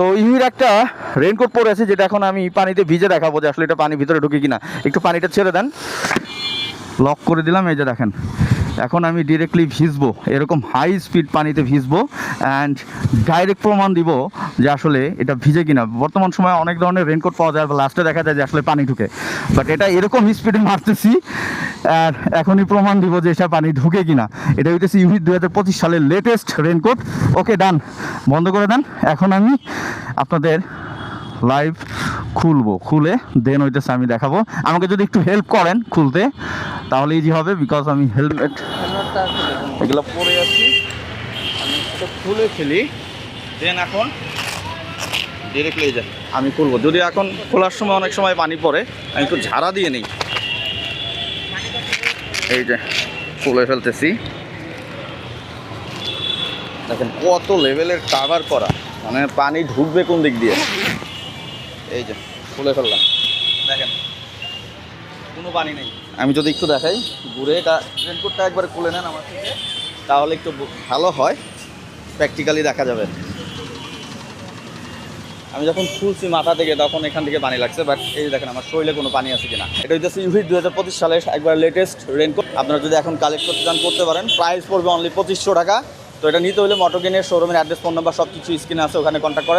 তো ইহির একটা রেনকোট পরে আছে, যেটা এখন আমি পানিতে ভিজে দেখাবো যে আসলে এটা পানি ভিতরে ঢুকে কিনা। একটু পানিটা ছেড়ে দেন। লক করে দিলাম, এই যে দেখেন। এখন আমি ডিরেক্টলি ভিজবো। এরকম হাই স্পিড পানিতে ভিজবো। অ্যান্ড ডাইরেক্ট প্রমাণ দিব যে আসলে এটা ভিজে কিনা। বর্তমান সময়ে অনেক ধরনের রেনকোট পাওয়া যায় লাস্টে দেখা যায় যে আসলে পানি ঢুকে। বাট এটা এরকম স্পিডে মারতেছি, আর এখনই প্রমাণ দিব যে এটা পানি ঢুকে কিনা। এটা হইতেছে ইউনিট দু হাজার পঁচিশ সালের লেটেস্ট রেনকোট ওকে ডান বন্ধ করে দেন। এখন আমি আপনাদের লাইভ খুলবো। খুলে দেন হইতেছে আমি দেখাবো। আমাকে যদি একটু হেল্প করেন খুলতে, তাহলে ইজি হবে বিকজ আমি হেলমেট এগুলো পরে আছি। খুলে ফেলি। দেন এখন ডিরেক্টলি যাই আমি খুলবো। যদি এখন খোলার সময় অনেক সময় পানি পড়ে, আমি একটু ঝাড়া দিয়ে নিই। এই যে, খুলে ফেলতেছি। দেখেন, কত লেভেলের কাভার করা। মানে পানি ঢুকবে কোন দিক দিয়ে? এই যে, খুলে ফেললাম। দেখেন, কোনো পানি নেই। আমি যদি একটু দেখাই, ঘুরে এটা রেনকোটটা একবার খুলে নেন আমার থেকে, তাহলে একটু ভালো হয়। প্র্যাকটিক্যালি দেখা যাবে। আমি যখন খুলছি মাথা থেকে, তখন এখান থেকে পানি লাগছে বাট এই দেখেন আমার শরীরে কোনো পানি আছে কিনা। এটা হচ্ছে ইউভিট দু হাজার পঁচিশ সালের একবার লেটেস্ট রেনকোট আপনারা যদি এখন কালেক্ট করতে চান, করতে পারেন। প্রাইস পড়বে অনলি পঁচিশশো টাকা। তো এটা নিতে হলে মটোগেনের শোরুমের অ্যাড্রেস ফোন নাম্বার সব কিছু স্ক্রিনে আছে, ওখানে কন্ট্যাক্ট করেন।